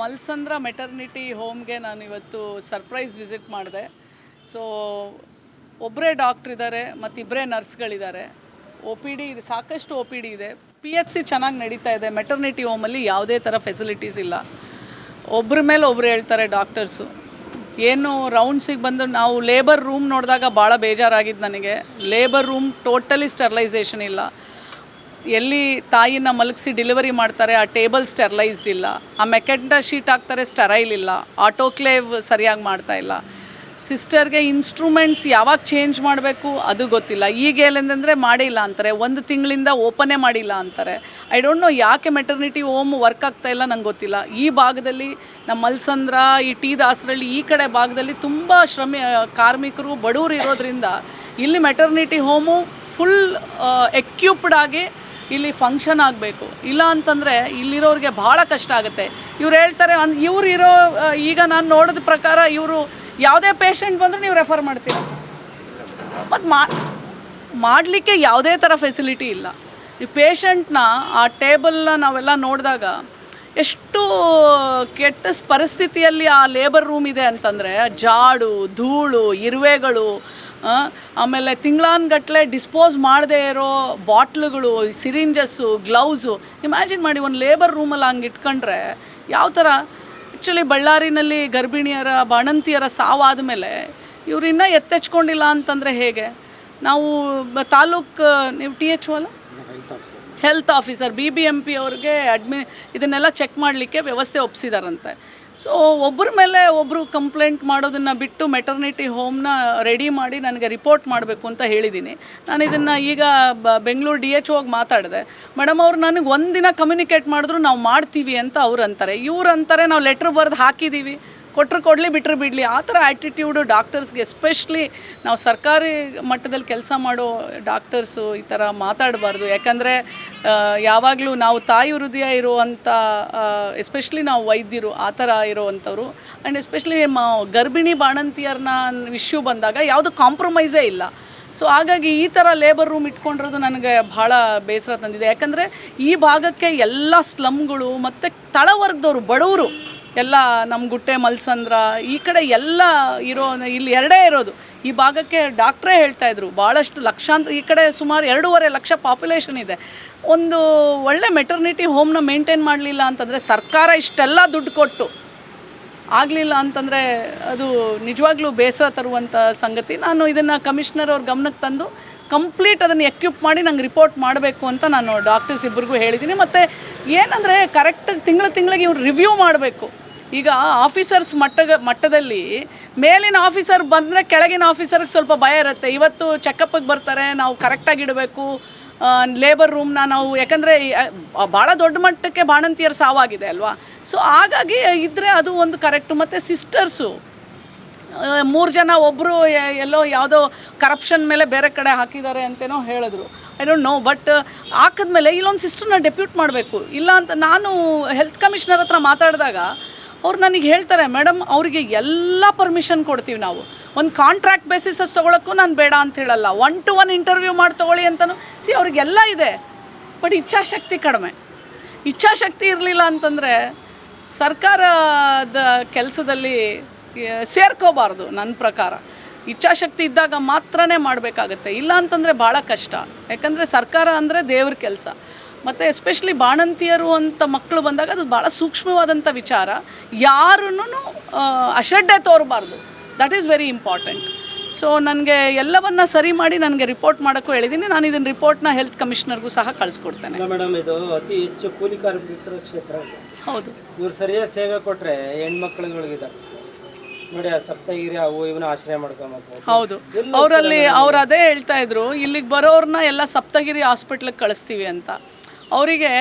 Malsandra maternity ಹೋಮ್ಗೆ ನಾನು ಇವತ್ತು ಸರ್ಪ್ರೈಸ್ ವಿಸಿಟ್ ಮಾಡಿದೆ. ಸೊ ಒಬ್ಬರೇ ಡಾಕ್ಟ್ರ್ ಇದ್ದಾರೆ ಮತ್ತು ಇಬ್ಬರೇ ನರ್ಸ್ಗಳಿದ್ದಾರೆ ಒ ಪಿ ಡಿ ಇದೆ, ಸಾಕಷ್ಟು ಒ ಪಿ ಡಿ ಇದೆ. ಪಿ ಎಚ್ ಸಿ ಚೆನ್ನಾಗಿ ನಡೀತಾ ಇದೆ. ಮೆಟರ್ನಿಟಿ ಹೋಮಲ್ಲಿ ಯಾವುದೇ ಥರ ಫೆಸಿಲಿಟೀಸ್ ಇಲ್ಲ. ಒಬ್ಬರ ಮೇಲೆ ಒಬ್ರು ಹೇಳ್ತಾರೆ ಡಾಕ್ಟರ್ಸು ಏನು ರೌಂಡ್ಸಿಗೆ ಬಂದು ನಾವು ಲೇಬರ್ ರೂಮ್ ನೋಡಿದಾಗ ಭಾಳ ಬೇಜಾರಾಗಿದ್ದು ನನಗೆ. ಲೇಬರ್ ರೂಮ್ ಟೋಟಲಿ ಸ್ಟರ್ಲೈಸೇಷನ್ ಇಲ್ಲ. ಎಲ್ಲಿ ತಾಯಿನ ಮಲಗಿಸಿ ಡೆಲಿವರಿ ಮಾಡ್ತಾರೆ, ಆ ಟೇಬಲ್ ಸ್ಟೆರ್ಲೈಸ್ಡ್ ಇಲ್ಲ, ಆ ಮೆಕೆಂಟ ಶೀಟ್ ಹಾಕ್ತಾರೆ, ಸ್ಟೆರೈಲ್ ಇಲ್ಲ, ಆಟೋಕ್ಲೇವ್ ಸರಿಯಾಗಿ ಮಾಡ್ತಾ ಇಲ್ಲ. ಸಿಸ್ಟರ್ಗೆ ಇನ್ಸ್ಟ್ರೂಮೆಂಟ್ಸ್ ಯಾವಾಗ ಚೇಂಜ್ ಮಾಡಬೇಕು ಅದು ಗೊತ್ತಿಲ್ಲ. ಈಗ ಏನಂದರೆ ಮಾಡಿಲ್ಲ ಅಂತಾರೆ, ಒಂದು ತಿಂಗಳಿಂದ ಓಪನೇ ಮಾಡಿಲ್ಲ ಅಂತಾರೆ. ಐ ಡೋಂಟ್ ನೋ ಯಾಕೆ ಮೆಟರ್ನಿಟಿ ಹೋಮ್ ವರ್ಕ್ ಆಗ್ತಾ ಇಲ್ಲ ನಂಗೆ ಗೊತ್ತಿಲ್ಲ. ಈ ಭಾಗದಲ್ಲಿ ನಮ್ಮ ಮಲ್ಸಂದ್ರ, ಈ ಟಿ ದಾಸರಳ್ಳಿ ಈ ಕಡೆ ಭಾಗದಲ್ಲಿ ತುಂಬ ಶ್ರಮ ಕಾರ್ಮಿಕರು ಬಡವರು ಇರೋದ್ರಿಂದ ಇಲ್ಲಿ ಮೆಟರ್ನಿಟಿ ಹೋಮು ಫುಲ್ ಎಕ್ಯೂಪ್ಡ್ ಆಗಿ ಇಲ್ಲಿ ಫಂಕ್ಷನ್ ಆಗಬೇಕು. ಇಲ್ಲ ಅಂತಂದರೆ ಇಲ್ಲಿರೋರಿಗೆ ಭಾಳ ಕಷ್ಟ ಆಗುತ್ತೆ. ಇವ್ರು ಹೇಳ್ತಾರೆ ಅಂದ್ ಇವ್ರು ಇರೋ ಈಗ ನಾನು ನೋಡಿದ ಪ್ರಕಾರ ಇವರು ಯಾವುದೇ ಪೇಷಂಟ್ ಬಂದರೆ ನೀವು ರೆಫರ್ ಮಾಡ್ತೀರ. ಮತ್ತು ಮಾ, ಮಾಡಲಿಕ್ಕೆ ಯಾವುದೇ ಥರ ಫೆಸಿಲಿಟಿ ಇಲ್ಲ. ಈ ಪೇಷಂಟ್ನ ಆ ಟೇಬಲ್ನ ನಾವೆಲ್ಲ ನೋಡಿದಾಗ ಎಷ್ಟು ಕೆಟ್ಟ ಪರಿಸ್ಥಿತಿಯಲ್ಲಿ ಆ ಲೇಬರ್ ರೂಮ್ ಇದೆ ಅಂತಂದರೆ ಜಾಡು, ಧೂಳು, ಇರುವೆಗಳು ಆಮೇಲೆ ತಿಂಗಳಾನ್ಗಟ್ಟಲೆ ಡಿಸ್ಪೋಸ್ ಮಾಡದೇ ಇರೋ ಬಾಟ್ಲುಗಳು, ಸಿರಿಂಜಸ್ಸು, ಗ್ಲೌಸು, ಇಮ್ಯಾಜಿನ್ ಮಾಡಿ ಒಂದು ಲೇಬರ್ ರೂಮಲ್ಲಿ ಹಂಗೆ ಇಟ್ಕೊಂಡ್ರೆ ಯಾವ ಥರ ಆ್ಯಕ್ಚುಲಿ ಬಳ್ಳಾರಿನಲ್ಲಿ ಗರ್ಭಿಣಿಯರ, ಬಾಣಂತಿಯರ ಸಾವಾದ ಮೇಲೆ ಇವರಿನ್ನ ಎತ್ತೆಚ್ಕೊಂಡಿಲ್ಲ ಅಂತಂದರೆ ಹೇಗೆ? ನಾವು ತಾಲೂಕ್, ನೀವು ಟಿ ಎಚ್ ಅಲ್ಲ? Health officer B B M P ಅವ್ರಿಗೆ ಅಡ್ಮಿ ಇದನ್ನೆಲ್ಲ ಚೆಕ್ ಮಾಡಲಿಕ್ಕೆ ವ್ಯವಸ್ಥೆ ಒಪ್ಸಿದಾರಂತೆ. ಸೊ ಒಬ್ಬರ ಮೇಲೆ ಒಬ್ಬರು ಕಂಪ್ಲೇಂಟ್ ಮಾಡೋದನ್ನು ಬಿಟ್ಟು ಮೆಟರ್ನಿಟಿ ಹೋಮ್ನ ರೆಡಿ ಮಾಡಿ ನನಗೆ ರಿಪೋರ್ಟ್ ಮಾಡಬೇಕು ಅಂತ ಹೇಳಿದ್ದೀನಿ ನಾನು ಇದನ್ನು ಈಗ ಬ, ಬೆಂಗಳೂರು ಡಿ ಎಚ್ ಹೋಗಿ ಮಾತಾಡಿದೆ. ಮೇಡಮ್ ಅವ್ರು ನನಗೆ ಒಂದಿನ ಕಮ್ಯುನಿಕೇಟ್ ಮಾಡಿದ್ರು ನಾವು ಮಾಡ್ತೀವಿ ಅಂತ ಅವ್ರು ಅಂತಾರೆ. ಇವ್ರು ಅಂತಾರೆ, ನಾವು ಲೆಟ್ರ್ ಬರೆದು ಹಾಕಿದ್ದೀವಿ ಕೊಟ್ಟರು ಕೊಡಲಿ ಬಿಟ್ಟರು ಬಿಡಲಿ. ಆ ಥರ ಆ್ಯಟಿಟ್ಯೂಡು ಡಾಕ್ಟರ್ಸ್ಗೆ ಎಸ್ಪೆಷಲಿ ನಾವು ಸರ್ಕಾರಿ ಮಟ್ಟದಲ್ಲಿ ಕೆಲಸ ಮಾಡೋ ಡಾಕ್ಟರ್ಸು ಈ ಥರ ಮಾತಾಡಬಾರ್ದು. ಯಾಕಂದರೆ ಯಾವಾಗಲೂ ನಾವು ತಾಯಿ ಹೃದಯ ಇರುವಂಥ ಎಸ್ಪೆಷಲಿ ನಾವು ವೈದ್ಯರು ಆ ಥರ ಇರುವಂಥವ್ರು. ಆ್ಯಂಡ್ ಎಸ್ಪೆಷಲಿ ಗರ್ಭಿಣಿ ಬಾಣಂತಿಯರನ್ನ ಇಶ್ಯೂ ಬಂದಾಗ ಯಾವುದು ಕಾಂಪ್ರಮೈಸೇ ಇಲ್ಲ. ಸೊ ಹಾಗಾಗಿ ಈ ಥರ ಲೇಬರ್ ರೂಮ್ ಇಟ್ಕೊಂಡಿರೋದು ನನಗೆ ಭಾಳ ಬೇಸರ ತಂದಿದೆ. ಯಾಕಂದರೆ, ಈ ಭಾಗಕ್ಕೆ ಎಲ್ಲ ಸ್ಲಮ್ಗಳು ಮತ್ತು ತಳವರ್ಗದವರು, ಬಡವರು ಎಲ್ಲ ನಮ್ಮ ಗುಟ್ಟೆ ಮಲ್ಸಂದ್ರ, ಈ ಕಡೆ ಎಲ್ಲ ಇರೋ, ಇಲ್ಲಿ ಎರಡೇ ಇರೋದು. ಈ ಭಾಗಕ್ಕೆ ಡಾಕ್ಟ್ರೇ ಹೇಳ್ತಾ ಇದ್ರು ಭಾಳಷ್ಟು ಲಕ್ಷಾಂತರ, ಈ ಕಡೆ ಸುಮಾರು ಎರಡೂವರೆ ಲಕ್ಷ ಪಾಪ್ಯುಲೇಷನ್ ಇದೆ. ಒಂದು ಒಳ್ಳೆ ಮೆಟರ್ನಿಟಿ ಹೋಮ್ನ ಮೇಂಟೈನ್ ಮಾಡಲಿಲ್ಲ ಅಂತಂದರೆ ಸರ್ಕಾರ ಇಷ್ಟೆಲ್ಲ ದುಡ್ಡು ಕೊಟ್ಟು ಆಗಲಿಲ್ಲ ಅಂತಂದರೆ ಅದು ನಿಜವಾಗ್ಲೂ ಬೇಸರ ತರುವಂಥ ಸಂಗತಿ. ನಾನು ಇದನ್ನು ಕಮಿಷನರ್ ಅವ್ರ ಗಮನಕ್ಕೆ ತಂದು ಕಂಪ್ಲೀಟ್ ಅದನ್ನು ಎಕ್ವಿಪ್ ಮಾಡಿ ನಂಗೆ ರಿಪೋರ್ಟ್ ಮಾಡಬೇಕು ಅಂತ ನಾನು ಡಾಕ್ಟರ್ಸ್ ಇಬ್ಬರಿಗೂ ಹೇಳಿದ್ದೀನಿ ಮತ್ತು ಏನಂದರೆ ಕರೆಕ್ಟಾಗಿ ತಿಂಗಳು ತಿಂಗಳಿಗೆ ಇವ್ರು ರಿವ್ಯೂ ಮಾಡಬೇಕು. ಈಗ ಆಫೀಸರ್ಸ್ ಮಟ್ಟ ಮಟ್ಟದಲ್ಲಿ ಮೇಲಿನ ಆಫೀಸರ್ ಬಂದರೆ ಕೆಳಗಿನ ಆಫೀಸರ್ಗೆ ಸ್ವಲ್ಪ ಭಯ ಇರುತ್ತೆ. ಇವತ್ತು ಚೆಕಪ್ಪಿಗೆ ಬರ್ತಾರೆ, ನಾವು ಕರೆಕ್ಟಾಗಿ ಇಡಬೇಕು. ಲೇಬರ್ ರೂಮ್ನ ನಾವು, ಯಾಕಂದರೆ ಭಾಳ ದೊಡ್ಡ ಮಟ್ಟಕ್ಕೆ ಬಾಣಂತಿಯರ ಸಾವಾಗಿದೆ ಅಲ್ವಾ? ಸೊ ಹಾಗಾಗಿ ಇದ್ದರೆ ಅದು ಒಂದು ಕರೆಕ್ಟು ಮತ್ತು ಸಿಸ್ಟರ್ಸು ಮೂರು ಜನ ಒಬ್ಬರು ಎಲ್ಲೋ ಯಾವುದೋ ಕರಪ್ಷನ್ ಮೇಲೆ ಬೇರೆ ಕಡೆ ಹಾಕಿದ್ದಾರೆ ಅಂತೇನೋ ಹೇಳಿದ್ರು. ಐ ಡೋಂಟ್ ನೋ ಬಟ್ ಹಾಕಿದ್ಮೇಲೆ ಇಲ್ಲೊಂದು ಸಿಸ್ಟರ್ನ ಡೆಪ್ಯೂಟ್ ಮಾಡಬೇಕು. ಇಲ್ಲ ಅಂತ ನಾನು ಹೆಲ್ತ್ ಕಮಿಷನರ್ ಹತ್ರ ಮಾತಾಡಿದಾಗ ಅವ್ರು ನನಗೆ ಹೇಳ್ತಾರೆ ಮೇಡಮ್ ಅವರಿಗೆ ಎಲ್ಲ ಪರ್ಮಿಷನ್ ಕೊಡ್ತೀವಿ ನಾವು. ಒಂದು ಕಾಂಟ್ರಾಕ್ಟ್ ಬೇಸಿಸಸ್ ತೊಗೊಳಕ್ಕೂ ನಾನು ಬೇಡ ಅಂತ ಹೇಳಲ್ಲ. ಒನ್ ಟು ಒನ್ ಇಂಟರ್ವ್ಯೂ ಮಾಡಿ ತೊಗೊಳ್ಳಿ ಅಂತಲೂ ಸಿ, ಅವ್ರಿಗೆಲ್ಲ ಇದೆ. ಬಟ್ ಇಚ್ಛಾಶಕ್ತಿ ಕಡಿಮೆ. ಇಚ್ಛಾಶಕ್ತಿ ಇರಲಿಲ್ಲ ಅಂತಂದರೆ ಸರ್ಕಾರದ ಕೆಲಸದಲ್ಲಿ ಸೇರ್ಕೋಬಾರ್ದು ನನ್ನ ಪ್ರಕಾರ. ಇಚ್ಛಾಶಕ್ತಿ ಇದ್ದಾಗ ಮಾತ್ರನೇ ಮಾಡಬೇಕಾಗತ್ತೆ. ಇಲ್ಲ ಅಂತಂದರೆ ಭಾಳ ಕಷ್ಟ. ಯಾಕಂದರೆ ಸರ್ಕಾರ ಅಂದರೆ ದೇವ್ರ ಕೆಲಸ. ಮತ್ತು ಎಸ್ಪೆಷಲಿ ಬಾಣಂತಿಯರು ಅಂತ ಮಕ್ಕಳು ಬಂದಾಗ ಅದು ಭಾಳ ಸೂಕ್ಷ್ಮವಾದಂಥ ವಿಚಾರ. ಯಾರನ್ನೂ ಅಶ್ರದ್ಧೆ ತೋರಬಾರ್ದು. That is very important so ನನಗೆ ಎಲ್ಲವನ್ನ ಸರಿ ಮಾಡಿ ನನಗೆ ರಿಪೋರ್ಟ್ ಮಾಡೋಕ್ಕೂ ಹೇಳಿದ್ದೀನಿ ನಾನು ಇದನ್ನು ರಿಪೋರ್ಟ್ನ ಹೆಲ್ತ್ ಕಮಿಷನರ್ಗೂ ಸಹ ಕಳಿಸ್ಕೊಡ್ತೇನೆ. ಮೇಡಮ್ ಇದು ಅತಿ ಹೆಚ್ಚು ಕೂಲಿ ಕಾರ್ಮಿಕರ ಕ್ಷೇತ್ರ ಹೌದು. ಇವ್ರು ಸರಿಯಾದ ಸೇವೆ ಕೊಟ್ಟರೆ ಹೆಣ್ಮಕ್ಳುಗಳಿಗಿದೆ ನೋಡಿ ಆ ಸಪ್ತಗಿರಿ ಅವು ಇವನು ಆಶ್ರಯ ಮಾಡ್ಕೊಬೋದು ಹೌದು. ಅವರಲ್ಲಿ ಅವ್ರು ಅದೇ ಹೇಳ್ತಾ ಇದ್ರು ಇಲ್ಲಿಗೆ ಬರೋರನ್ನ ಎಲ್ಲ ಸಪ್ತಗಿರಿ ಹಾಸ್ಪಿಟ್ಲಿಗೆ ಕಳಿಸ್ತೀವಿ ಅಂತ. ಅವರಿಗೆ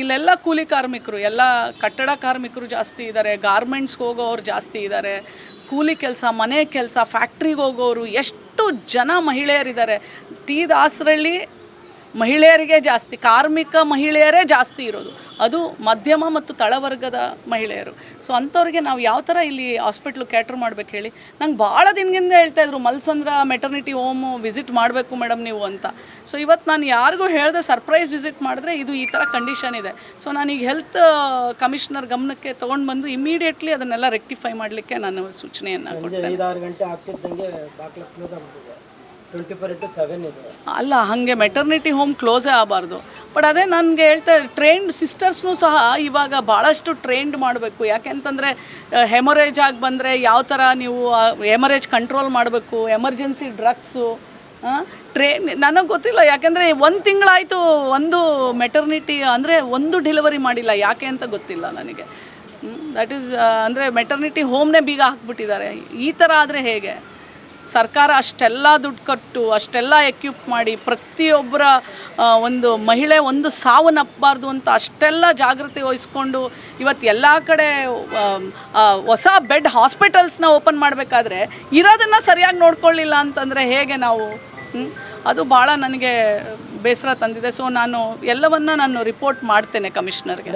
ಇಲ್ಲೆಲ್ಲ ಕೂಲಿ ಕಾರ್ಮಿಕರು, ಎಲ್ಲ ಕಟ್ಟಡ ಕಾರ್ಮಿಕರು ಜಾಸ್ತಿ ಇದ್ದಾರೆ ಗಾರ್ಮೆಂಟ್ಸ್ಗೆ ಹೋಗೋರು ಜಾಸ್ತಿ ಇದ್ದಾರೆ ಕೂಲಿ ಕೆಲಸ, ಮನೆ ಕೆಲಸ ಫ್ಯಾಕ್ಟ್ರಿಗೆ ಹೋಗೋರು ಎಷ್ಟು ಜನ ಮಹಿಳೆಯರಿದ್ದಾರೆ ಟಿ ದಾಸರಳ್ಳಿ ಮಹಿಳೆಯರಿಗೆ ಜಾಸ್ತಿ ಕಾರ್ಮಿಕ ಮಹಿಳೆಯರೇ ಜಾಸ್ತಿ ಇರೋದು. ಅದು ಮಧ್ಯಮ ಮತ್ತು ತಳವರ್ಗದ ಮಹಿಳೆಯರು. ಸೊ ಅಂಥವ್ರಿಗೆ ನಾವು ಯಾವ ಥರ ಇಲ್ಲಿ ಹಾಸ್ಪಿಟ್ಲು ಕ್ಯಾಟ್ರ್ ಮಾಡ್ಬೇಕು ಹೇಳಿ? ನಂಗೆ ಭಾಳ ದಿನದಿಂದ ಹೇಳ್ತಾ ಇದ್ರು ಮಲ್ಸಂದ್ರ ಮೆಟರ್ನಿಟಿ ಹೋಮು ವಿಸಿಟ್ ಮಾಡಬೇಕು ಮೇಡಮ್ ನೀವು ಅಂತ. ಸೊ ಇವತ್ತು ನಾನು ಯಾರಿಗೂ ಹೇಳಿದೆ ಸರ್ಪ್ರೈಸ್ ವಿಸಿಟ್ ಮಾಡಿದ್ರೆ ಇದು ಈ ಥರ ಕಂಡೀಷನ್ ಇದೆ. ಸೊ ನಾನೀಗ ಹೆಲ್ತ್ ಕಮಿಷನರ್ ಗಮನಕ್ಕೆ ತೊಗೊಂಡು ಬಂದು ಇಮಿಡಿಯೇಟ್ಲಿ ಅದನ್ನೆಲ್ಲ ರೆಕ್ಟಿಫೈ ಮಾಡಲಿಕ್ಕೆ ನಾನು ಸೂಚನೆಯನ್ನು ಸಂಜೆ ಟ್ವೆಂಟಿ ಸೆವೆನ್ ಅಲ್ಲ, ಹಾಗೆ ಮೆಟರ್ನಿಟಿ ಹೋಮ್ ಕ್ಲೋಸೇ ಆಗಬಾರ್ದು. ಬಟ್ ಅದೇ ನನಗೆ ಹೇಳ್ತಾ ಟ್ರೈನ್ಡ್ ಸಿಸ್ಟರ್ಸ್ನೂ ಸಹ ಇವಾಗ ಭಾಳಷ್ಟು ಟ್ರೈನ್ಡ್ ಮಾಡಬೇಕು. ಯಾಕೆಂತಂದರೆ ಹೆಮರೇಜ್ ಆಗಿ ಬಂದರೆ ಯಾವ ಥರ ನೀವು ಹೆಮರೇಜ್ ಕಂಟ್ರೋಲ್ ಮಾಡಬೇಕು ಎಮರ್ಜೆನ್ಸಿ ಡ್ರಗ್ಸು ಟ್ರೈನ್ ನನಗೆ ಗೊತ್ತಿಲ್ಲ. ಯಾಕೆಂದರೆ ಒಂದು ತಿಂಗಳಾಯಿತು ಒಂದು ಮೆಟರ್ನಿಟಿ ಅಂದರೆ ಒಂದು ಡೆಲಿವರಿ ಮಾಡಿಲ್ಲ. ಯಾಕೆ ಅಂತ ಗೊತ್ತಿಲ್ಲ ನನಗೆ. ದಟ್ ಈಸ್ ಅಂದರೆ ಮೆಟರ್ನಿಟಿ ಹೋಮ್ನೇ ಬೀಗ ಹಾಕ್ಬಿಟ್ಟಿದ್ದಾರೆ. ಈ ಥರ ಆದರೆ ಹೇಗೆ? ಸರ್ಕಾರ ಅಷ್ಟೆಲ್ಲ ದುಡ್ಡು ಕಟ್ಟು, ಅಷ್ಟೆಲ್ಲ ಎಕ್ವಿಪ್ ಮಾಡಿ ಪ್ರತಿಯೊಬ್ಬರ ಒಂದು ಮಹಿಳೆ ಒಂದು ಸಾವನ್ನಪ್ಪಬಾರ್ದು ಅಂತ ಅಷ್ಟೆಲ್ಲ ಜಾಗೃತಿ ವಹಿಸ್ಕೊಂಡು ಇವತ್ತು ಎಲ್ಲ ಕಡೆ ಹೊಸ ಬೆಡ್ ಹಾಸ್ಪಿಟಲ್ಸ್ನ ಓಪನ್ ಮಾಡಬೇಕಾದ್ರೆ ಇರೋದನ್ನು ಸರಿಯಾಗಿ ನೋಡ್ಕೊಳ್ಳಿಲ್ಲ ಅಂತಂದರೆ ಹೇಗೆ ನಾವು? ಅದು ಭಾಳ ನನಗೆ ಬೇಸರ ತಂದಿದೆ. ಸೊ ನಾನು ಎಲ್ಲವನ್ನ ನಾನು ರಿಪೋರ್ಟ್ ಮಾಡ್ತೇನೆ ಕಮಿಷನರ್ಗೆ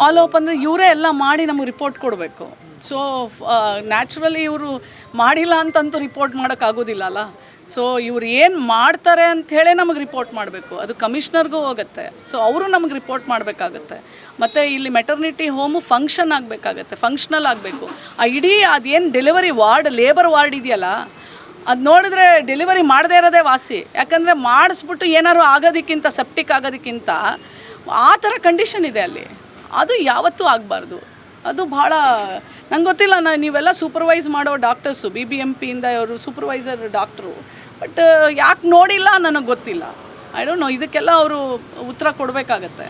ಫಾಲೋ ಅಪ್ ಅಂದರೆ ಇವರೇ ಎಲ್ಲ ಮಾಡಿ ನಮಗೆ ರಿಪೋರ್ಟ್ ಕೊಡಬೇಕು. ಸೊ ನ್ಯಾಚುರಲಿ ಇವರು ಮಾಡಿಲ್ಲ ಅಂತಂತೂ ರಿಪೋರ್ಟ್ ಮಾಡೋಕ್ಕಾಗೋದಿಲ್ಲ ಅಲ್ಲ? ಸೊ ಇವ್ರು ಏನು ಮಾಡ್ತಾರೆ ಅಂತ ಹೇಳೇ ನಮಗೆ ರಿಪೋರ್ಟ್ ಮಾಡಬೇಕು. ಅದು ಕಮಿಷ್ನರ್ಗೂ ಹೋಗುತ್ತೆ. ಸೊ ಅವರು ನಮಗೆ ರಿಪೋರ್ಟ್ ಮಾಡಬೇಕಾಗತ್ತೆ. ಮತ್ತು ಇಲ್ಲಿ ಮೆಟರ್ನಿಟಿ ಹೋಮು ಫಂಕ್ಷನ್ ಆಗಬೇಕಾಗತ್ತೆ ಫಂಕ್ಷನಲ್ ಆಗಬೇಕು. ಆ ಇಡೀ ಅದೇನು ಡೆಲಿವರಿ ವಾರ್ಡ್ ಲೇಬರ್ ವಾರ್ಡ್ ಇದೆಯಲ್ಲ, ಅದು ನೋಡಿದ್ರೆ ಡೆಲಿವರಿ ಮಾಡದೇ ಇರೋದೇ ವಾಸಿ. ಯಾಕಂದರೆ ಮಾಡಿಸ್ಬಿಟ್ಟು ಏನಾದ್ರು ಆಗೋದಕ್ಕಿಂತ ಸೆಪ್ಟಿಕ್ ಆಗೋದಕ್ಕಿಂತ ಆ ಥರ ಕಂಡೀಷನ್ ಇದೆ ಅಲ್ಲಿ. ಅದು ಯಾವತ್ತೂ ಆಗಬಾರ್ದು. ಅದು ಭಾಳ, ನಂಗೆ ಗೊತ್ತಿಲ್ಲ, ನಾ, ನೀವೆಲ್ಲ ಸೂಪರ್ವೈಸ್ ಮಾಡೋ ಡಾಕ್ಟರ್ಸು ಬಿ ಬಿ ಎಂ ಪಿಯಿಂದ ಅವರು ಸೂಪರ್ವೈಸರ್ ಡಾಕ್ಟ್ರು ಬಟ್ ಯಾಕೆ ನೋಡಿಲ್ಲ, ನನಗೆ ಗೊತ್ತಿಲ್ಲ. ಐ ಡೋಂಟ್ ನೋ ಇದಕ್ಕೆಲ್ಲ ಅವರು ಉತ್ತರ ಕೊಡಬೇಕಾಗತ್ತೆ.